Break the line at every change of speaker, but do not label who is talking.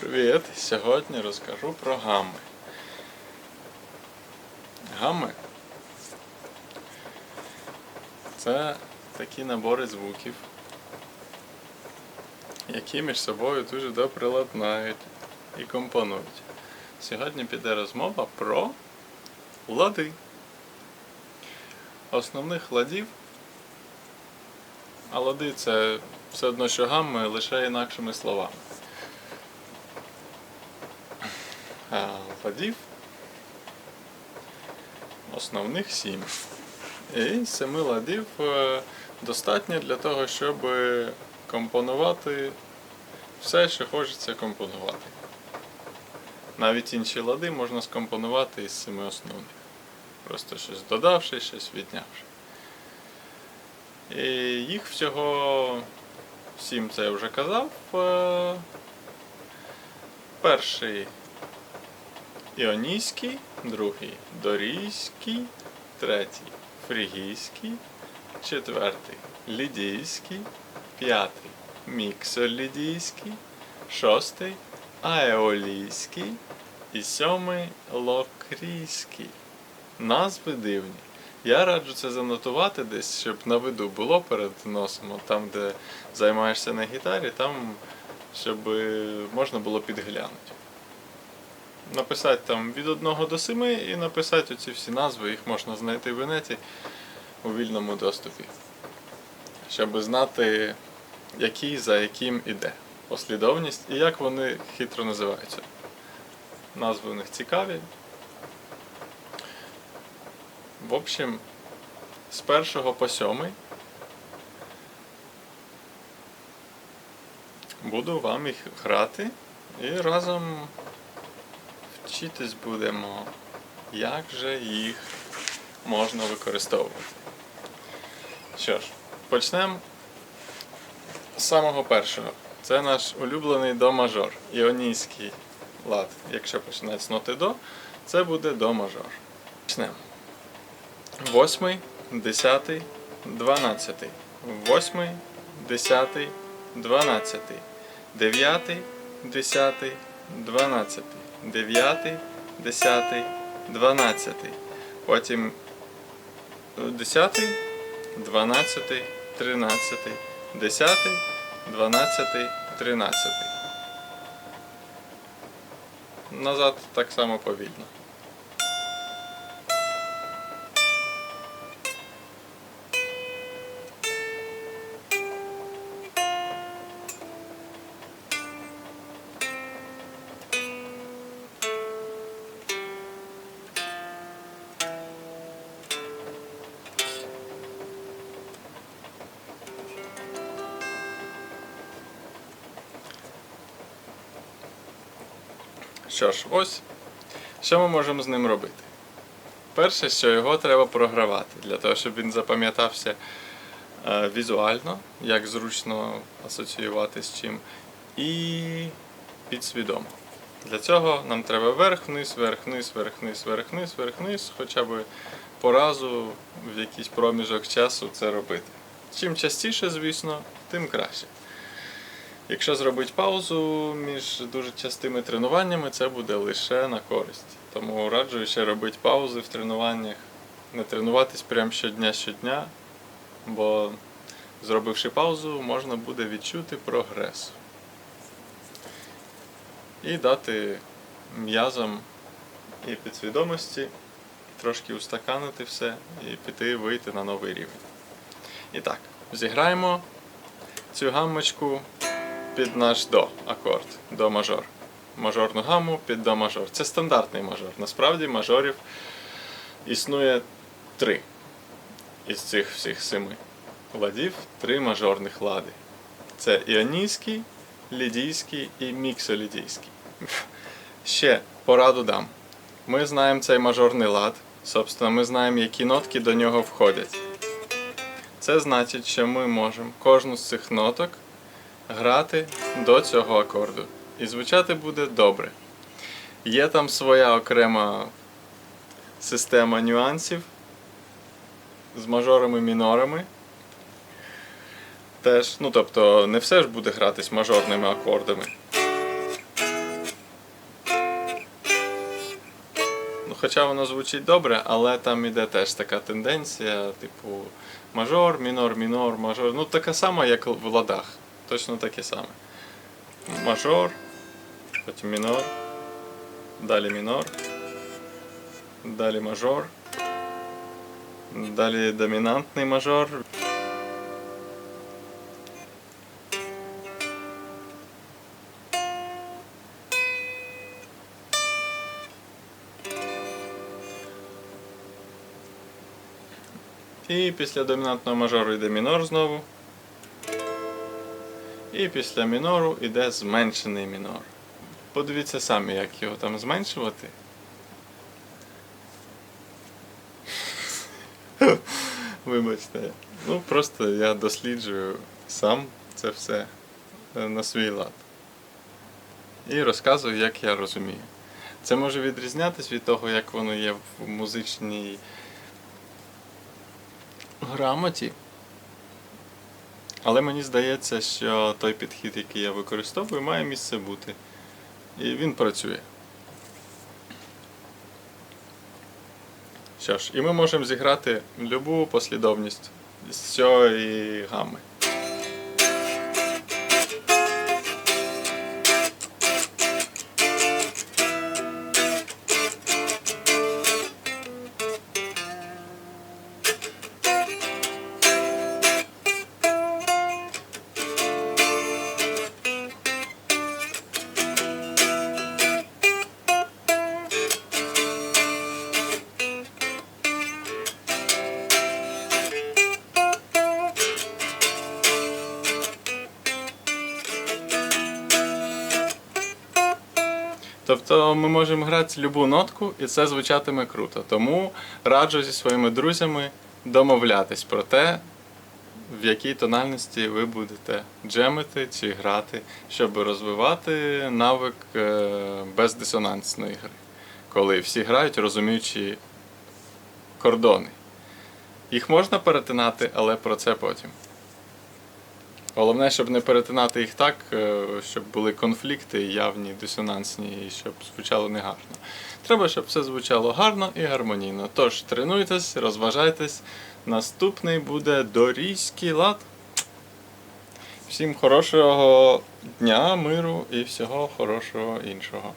Привіт! Сьогодні розкажу про гамми. Гамми це такі набори звуків, які між собою дуже добре ладнають і компонують. Сьогодні піде розмова про лади. Основних ладів, а лади це все одно, що гамми, лише інакшими словами. А, ладів основних сім. І семи ладів е, достатньо для того, щоб компонувати все, що хочеться компонувати. Навіть інші лади можна скомпонувати із семи основних. Просто щось додавши, щось віднявши. І їх всього сім, це я вже казав. Е, Перший Іонійський, другий. Дорійський, третій. Фрігійський, четвертий. Лідійський, п'ятий. Міксолідійський, шостий. Аеолійський і сьомий локрійський. Назви дивні. Я раджу це занотувати десь, щоб на виду було перед носом, там, де займаєшся на гітарі, там щоб е, можна було підглянути написати там від 1 до 7 і написати оці всі назви, їх можна знайти в інеті у вільному доступі. Щоб знати, який за яким іде послідовність і як вони хитро називаються. Назви у них цікаві. В общем, з першого по сьомий буду вам їх грати і разом вчитись будемо, як же їх можна використовувати. Що ж, почнемо з самого першого. Це наш улюблений до мажор, іонійський лад. Якщо починати з ноти до, це буде до мажор. Почнемо. Восьмий, десятий, дванадцятий. Восьмий, десятий, дванадцятий. Дев'ятий, десятий, дванадцятий. 9, 10, 12. Потім 10, 12, 13, 10, 12, 13. Назад так само повільно. Що ж, ось що ми можемо з ним робити. Перше, що його треба програвати, для того, щоб він запам'ятався е, візуально, як зручно асоціювати з чим, і підсвідомо. Для цього нам треба вверх-вниз, вверх-вниз, вверх-вниз, вверх-вниз, вверх-вниз, хоча б по разу в якийсь проміжок часу це робити. Чим частіше, звісно, тим краще. Якщо зробити паузу між дуже частими тренуваннями, це буде лише на користь. Тому раджу ще робити паузи в тренуваннях, не тренуватись прямо щодня щодня, бо зробивши паузу, можна буде відчути прогрес. І дати м'язам і підсвідомості трошки устаканити все і піти вийти на новий рівень. І так, зіграємо цю гаммочку під наш до акорд, до мажор. Мажорну гамму під до мажор. Це стандартний мажор. Насправді мажорів існує три із цих всіх семи ладів, три мажорних лади. Це іонійський, лідійський і міксолідійський. Ще пораду дам. Ми знаємо цей мажорний лад. Собственно, ми знаємо, які нотки до нього входять. Це значить, що ми можемо кожну з цих ноток грати до цього акорду. І звучати буде добре. Є там своя окрема система нюансів з мажорами мінорами. Теж, ну тобто, не все ж буде гратись мажорними акордами. Ну, Хоча воно звучить добре, але там іде теж така тенденція, типу мажор, мінор, мінор, мажор. Ну така сама, як в ладах. Точно таке саме. Мажор, потім мінор, далі мінор, далі мажор, далі домінантний мажор. І після домінантного мажору йде мінор знову. І після мінору йде зменшений мінор. Подивіться самі, як його там зменшувати. Вибачте. Ну просто я досліджую сам це все е, на свій лад. І розказую, як я розумію. Це може відрізнятися від того, як воно є в музичній грамоті. Але мені здається, що той підхід, який я використовую, має місце бути. І він працює. Що ж, і ми можемо зіграти любу послідовність з цієї гами. Тобто ми можемо грати любу нотку, і це звучатиме круто. Тому раджу зі своїми друзями домовлятись про те, в якій тональності ви будете джемити чи грати, щоб розвивати навик е, бездисонансної гри, коли всі грають, розуміючи кордони. Їх можна перетинати, але про це потім. Головне, щоб не перетинати їх так, е, щоб були конфлікти явні, дисонансні, і щоб звучало негарно. Треба, щоб все звучало гарно і гармонійно. Тож тренуйтесь, розважайтесь. Наступний буде дорійський лад. Всім хорошого дня, миру і всього хорошого іншого.